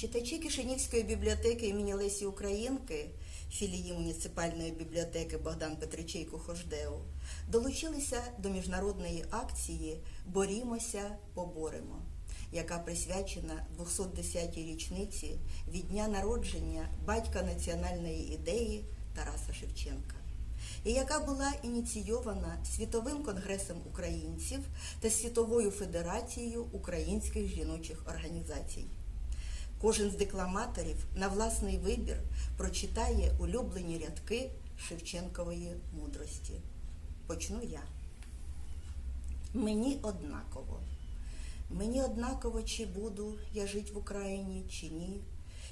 Читачі Кишинівської бібліотеки імені Лесі Українки, філії муніципальної бібліотеки Богдан Петричейко Хождеу, долучилися до міжнародної акції Борімося, поборемо, яка присвячена 210-й річниці від дня народження батька національної ідеї Тараса Шевченка. І яка була ініційована Світовим конгресом українців та Світовою федерацією українських жіночих організацій. Кожен з декламаторів на власний вибір прочитає улюблені рядки Шевченкової мудрості. Почну я. Мені однаково. Мені однаково, чи буду я жить в Україні, чи ні,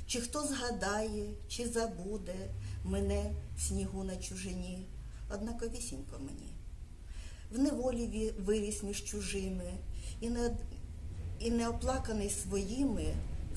чи хто згадає, чи забуде мене в снігу на чужині, однаковісінько мені. В неволі виріс між чужими, і не, і не оплаканий своїми,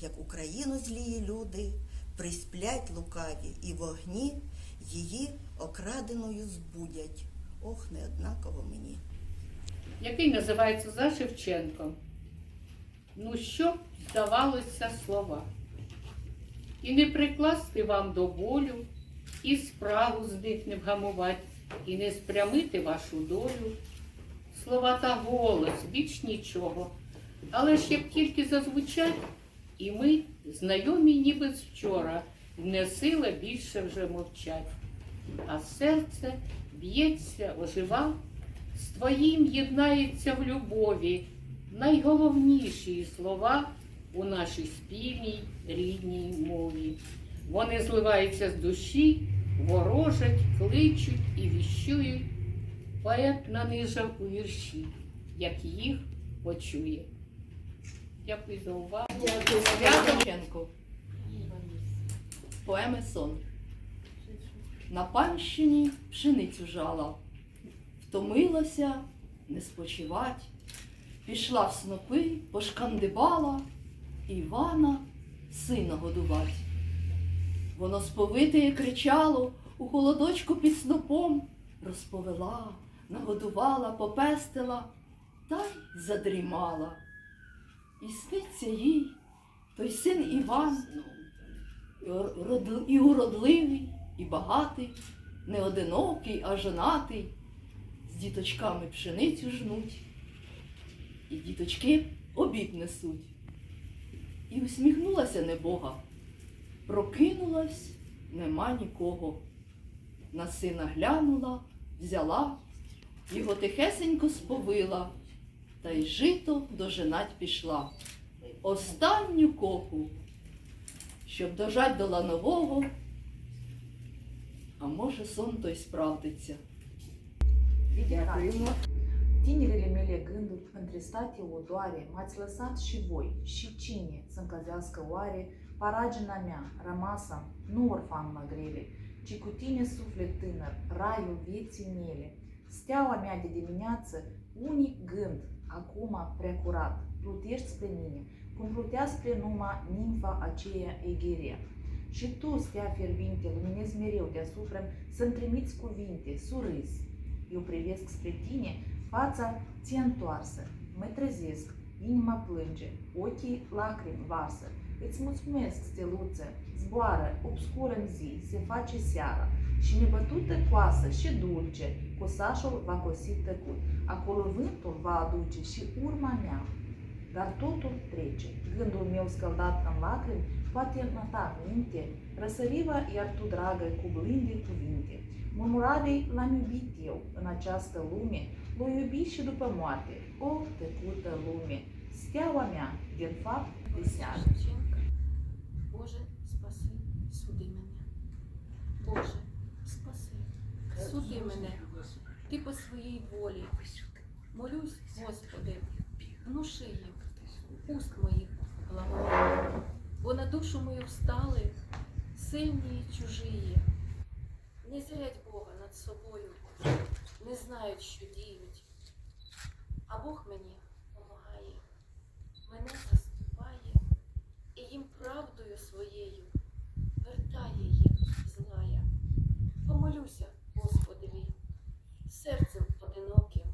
Як Україну злії люди присплять лукаві і вогні її окраденою збудять. Ох, не однаково мені. який називається за Шевченком. Ну, що здавалося слова. І не прикласти вам до болю, і справу з них не вгамувати, і не спрямити вашу долю. Слова та голос, більш нічого. Але ж як тільки зазвучать, і ми, знайомі ніби з вчора, не сила більше вже мовчать. А серце б'ється, ожива, з твоїм єднається в любові найголовніші слова у нашій спільній рідній мові. Вони зливаються з душі, ворожать, кличуть і віщують. Поет нанижав у вірші, як їх почує. Дякую за увагу. Святоченко. Поеми сон. На панщині пшеницю жала, втомилася не спочивать, пішла в снопи, пошкандибала Івана сина годувать. Воно сповитеє кричало у холодочку під снопом, розповела, нагодувала, попестила та й задрімала. І сниться їй той син Іван, і уродливий, і багатий, не одинокий, а жонатий, з діточками пшеницю жнуть, і діточки обід несуть. І усміхнулася небога, прокинулась, нема нікого. На сина глянула, взяла, його тихесенько сповила, та й жито дожинать пішла. Останню копу, щоб дожать до ланового, а може сон той справдиться. Dedicație. Tinerele mele gânduri întristate o doare, m-ați lăsat și voi, și cine să încălzească oare paragina mea, rămasă, nu orfan mă grele, ci cu tine suflet tânăr, raiul vieții mele. Steaua mea de dimineață, unic gând, acum prea curat, plutești spre mine, cum plutea spre numai nimfa aceea egherea. Și tu, stea fierbinte, luminezi mereu deasupra să-mi trimiți cuvinte, surâs, eu privesc spre tine, fața ți întoarsă. Mă trezesc, inima plânge, ochii lacrimi varsă. Îți mulțumesc, steluță, zboară, obscură în zi, se face seara. Și nebătută coasă și dulce, cosașul va cosi tăcut. Acolo vântul va aduce și urma mea. Dar totul trece. Gândul meu scăldat în lacrimi poate nota minte, răsăriva iar tu, dragă, cu blânde cuvinte. Murmuravei l-am iubit eu în această lume, l-o iubi și după moarte, o tăcută lume, steaua mea, din fapt, de seară. Шевченка. Боже, спаси, суди мене. Боже, спаси, суди мене. Ти по своїй волі. Молюсь, Господи, внуши їм уст моїх глаголів. Бо на душу мою встали сильні й чужії, не зрять Бога над собою, не знають, що діють. А Бог мені помагає, мене заступає і їм правдою своєю вертає їх злая. Помолюся, серцем одиноким,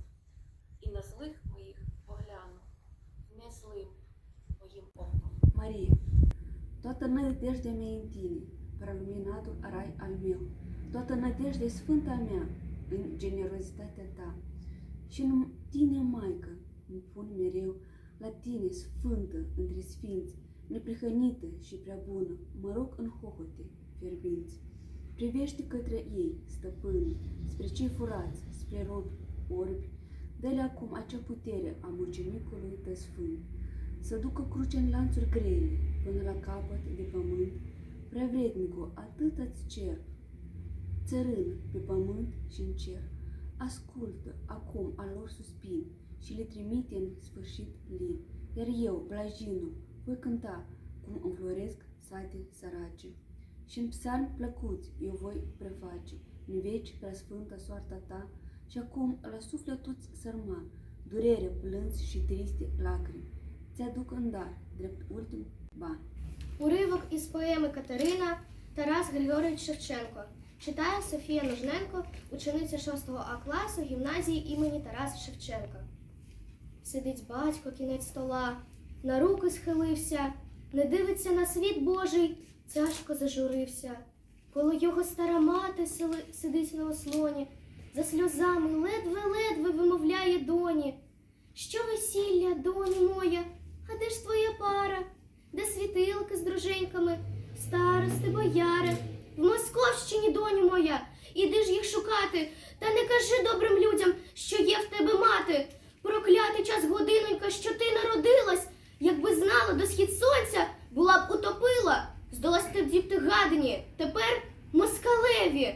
і на злих моїх погляну, не злим моїм оком. Maria, toată nădejdea mea în tine, preluminatul rai al meu, toată nădejdea sfânta mea în generozitatea ta. Și în tine, Maică, îmi pun mereu la tine, sfântă între sfinți, neprihănită și prea bună, mă rog în hohote fierbinți. Privește către ei, stăpâne, spre cei furați, spre rod orbi, dă-le acum acea putere a mucenicului tău sfânt, să ducă cruce în lanțuri grele până la capăt de pământ, prea vrednicul atât îți cer, țărân pe pământ și în cer. Ascultă acum al lor suspin și le trimite în sfârșit lin, iar eu, blajinul, voi cânta cum înfloresc sate sărace. Și în psalmi plăcuți eu voi preface, în veci prea sfântă soarta ta, și acum la sufletul-ți sărman, durere, plâns și triste lacrimi, ți-aduc în dar, drept ultim ban. Уривок із поеми Катерина Тарас Григорович Шевченко. Читає Софія Нужненко, учениця 6 А класу гімназії імені Тараса Шевченка. Сидить батько кінець стола, на руки схилився, не дивиться на світ Божий, тяжко зажурився. Коло його стара мати сидить на ослоні, за сльозами ледве-ледве вимовляє доні. Що весілля, доні моя, а де ж твоя пара? де світилки з друженьками, старости, бояри, в Московщині, доню моя, іди ж їх шукати, та не кажи добрим людям, що є в тебе мати. Проклятий час годинонька, що ти народилась, якби знала до схід сонця, була б утопила, здалась ти діти гадині, тепер москалеві.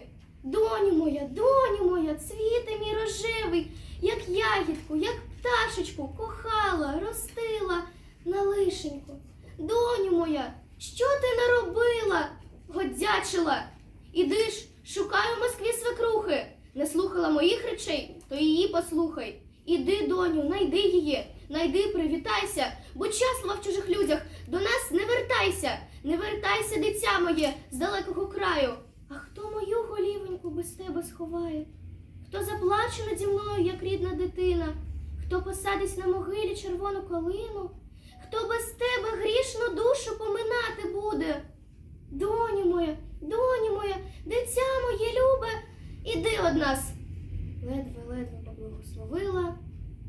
Доню моя, доню моя, цвіте мій рожевий, як ягідку, як пташечку, кохала, ростила на лишеньку. Доню моя, що ти наробила? Годзячила. Іди ж, шукай у Москві свекрухи. Не слухала моїх речей, то її послухай. Іди, доню, найди її, найди, привітайся, будь щаслива в чужих людях, до нас не вертайся, не вертайся, дитя моє, з далекого краю. А хто мою голівоньку без тебе сховає? Хто заплаче наді мною, як рідна дитина? Хто посадить на могилі червону калину? Хто без тебе грішну душу поминати буде? Доню моя, доню моя, дитя моє любе, іди од нас. Ледве-ледве поблагословила.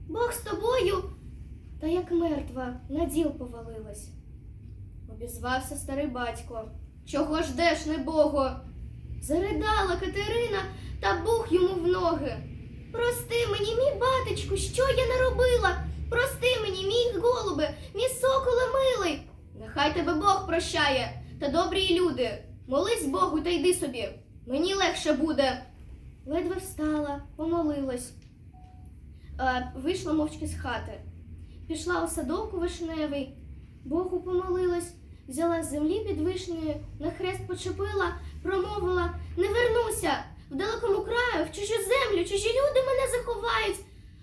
Бог з тобою, та як мертва на діл повалилась. Обізвався старий батько. Чого ждеш, небого? Заридала Катерина та бух йому в ноги. Прости мені, мій батечку, що я наробила? Прости мені, мій голубе, мій соколе милий. Нехай тебе Бог прощає, та добрі люди. Молись Богу та йди собі. Мені легше буде. Ледве встала, помолилась. Е, вийшла мовчки з хати. Пішла у садок вишневий, Богу помолилась, взяла з землі під вишнею, на хрест почепила, промовила: не вернуся в далекому краю, в чужу землю, чужі люди мене заховають,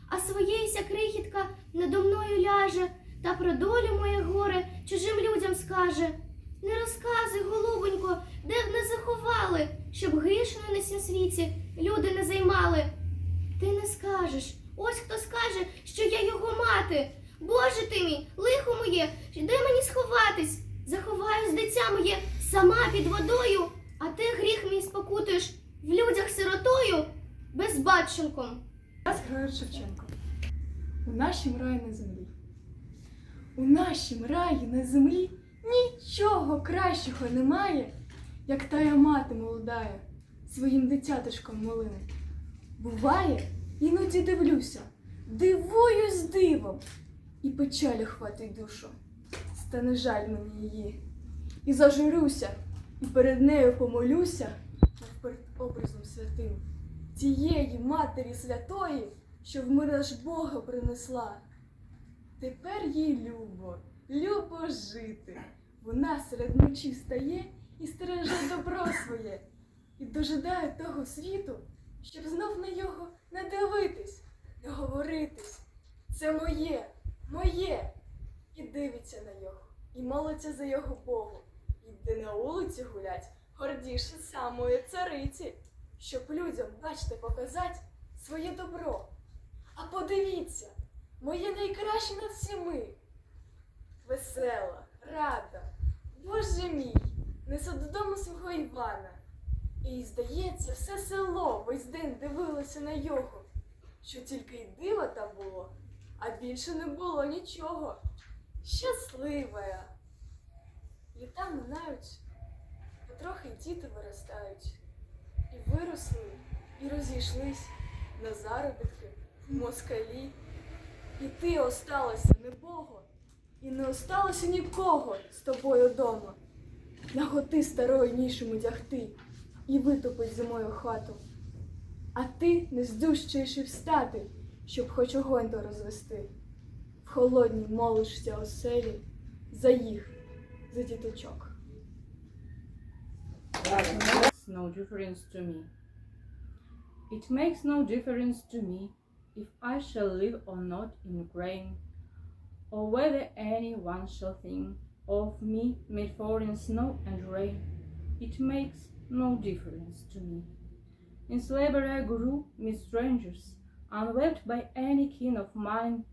а своєюся крихітка надо мною ляже, та про долю моє горе чужим людям скаже. Не розказуй, голубонько, де б не заховали, щоб грішною на сім світі люди не займали. Ти не скажеш, ось хто скаже, що я його мати. Боже ти мій, лихо моє, де мені сховатись? Заховаюсь дитя моє сама під водою, а ти гріх мій спокутуєш в людях сиротою безбатченком. Тарас Григорович Шевченко. У нашім раї на землі. У нашім раї на землі нічого кращого немає, як тая мати молодая своїм дитяточком малим. Буває, іноді дивлюся, дивуюсь дивом, і печалі хватить душу. Стане жаль мені її. І зажурюся, і перед нею помолюся, мов перед образом святим тієї Матері Святої, що в мираж Бога принесла. Тепер їй любо, любо жити. Вона серед ночі встає і стереже добро своє, і дожидає того світу, щоб знов на його не дивитись, не говоритись. Це моє, моє. І дивиться на його, і молиться за його Богу. Йде на вулиці гулять, гордіше самої цариці, щоб людям, бачите, показать своє добро. А подивіться, моє найкраще над всіми. Весела, рада, Боже мій, несу додому свого Івана. І, здається, все село весь день дивилося на його, що тільки й дива там було, а більше не було нічого. Щаслива. Літа минають, потрохи діти виростають, і виросли, і розійшлись на заробітки, в москалі. І ти осталася небого, і не осталося нікого з тобою дома. Наготи старої нішому дягти і витопить зимою хату. А ти не здущуєш і встати, щоб хоч огонь то розвести. В холодній молишся оселі за їх, за діточок. makes no difference to me. It makes no difference to me if I shall live or not in Ukraine, or whether anyone shall think of me made for in snow and rain. It makes no difference to me. In slavery I grew mid strangers, unwept by any kin of mine.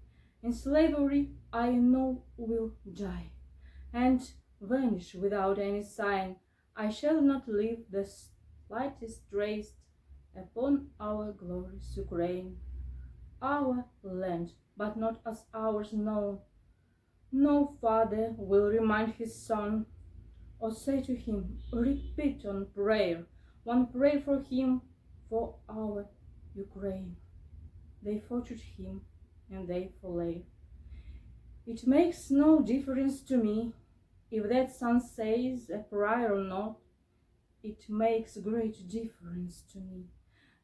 in slavery I know will die, and vanish without any sign. I shall not leave the slightest trace upon our glorious Ukraine, our land, but not as ours known. No father will remind his son or say to him, Repeat on prayer, one prayer for him, for our Ukraine. They fortune him and they follow. It makes no difference to me if that son says a prayer or not, it makes great difference to me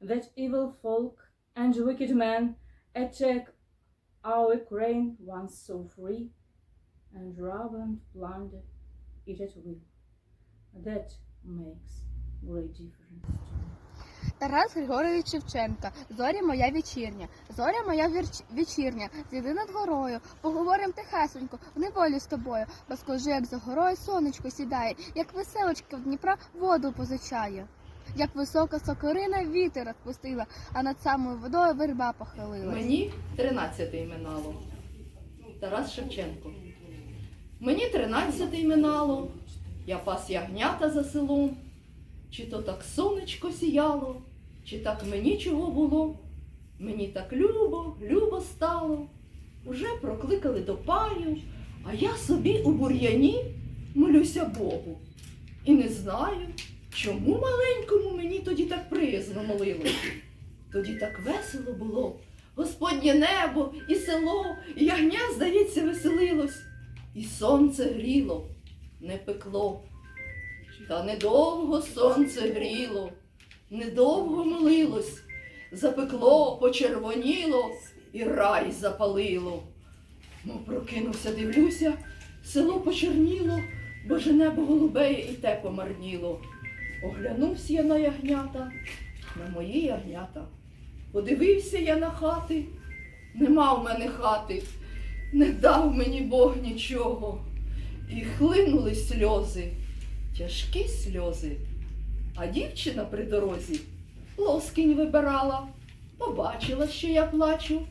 that evil folk and wicked men attack our Ukraine once so free and rob and plunder it at will. That makes great difference. Тарас Григорович Шевченка, зоря моя вечірня, зоря моя вечірня, зійди над горою, поговорим тихесенько, в неволі з тобою, бо скажи, як за горою сонечко сідає, як веселочка в Дніпра воду позичає, як висока сокорина вітер розпустила, а над самою водою верба похилилась. Мені тринадцятий минало. Тарас Шевченко. Мені тринадцятий минало. Я пас ягнята за селом. Чи то так сонечко сіяло, чи так мені чого було. Мені так любо, любо стало. Уже прокликали до паю, а я собі у бур'яні молюся Богу. І не знаю, чому маленькому мені тоді так приязно молилось. Тоді так весело було. Господнє небо і село, і ягня, здається, веселилось, і сонце гріло, не пекло. Та недовго сонце гріло, недовго молилось, запекло, почервоніло і рай запалило. Мов прокинувся, дивлюся, село почерніло, боже небо голубеє і те помарніло. Оглянувся я на ягнята, на мої ягнята. Подивився я на хати, нема в мене хати, не дав мені Бог нічого. І хлинули сльози, тяжкі сльози. А дівчина при дорозі лоскінь вибирала, побачила, що я плачу.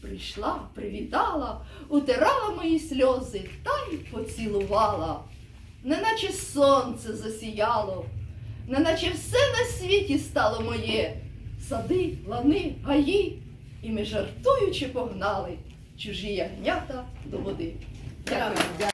Прийшла, привітала, утирала мої сльози та й поцілувала. Неначе сонце засіяло, неначе все на світі стало моє. Сади, лани, гаї, і ми жартуючи погнали чужі ягнята до води. Дякую.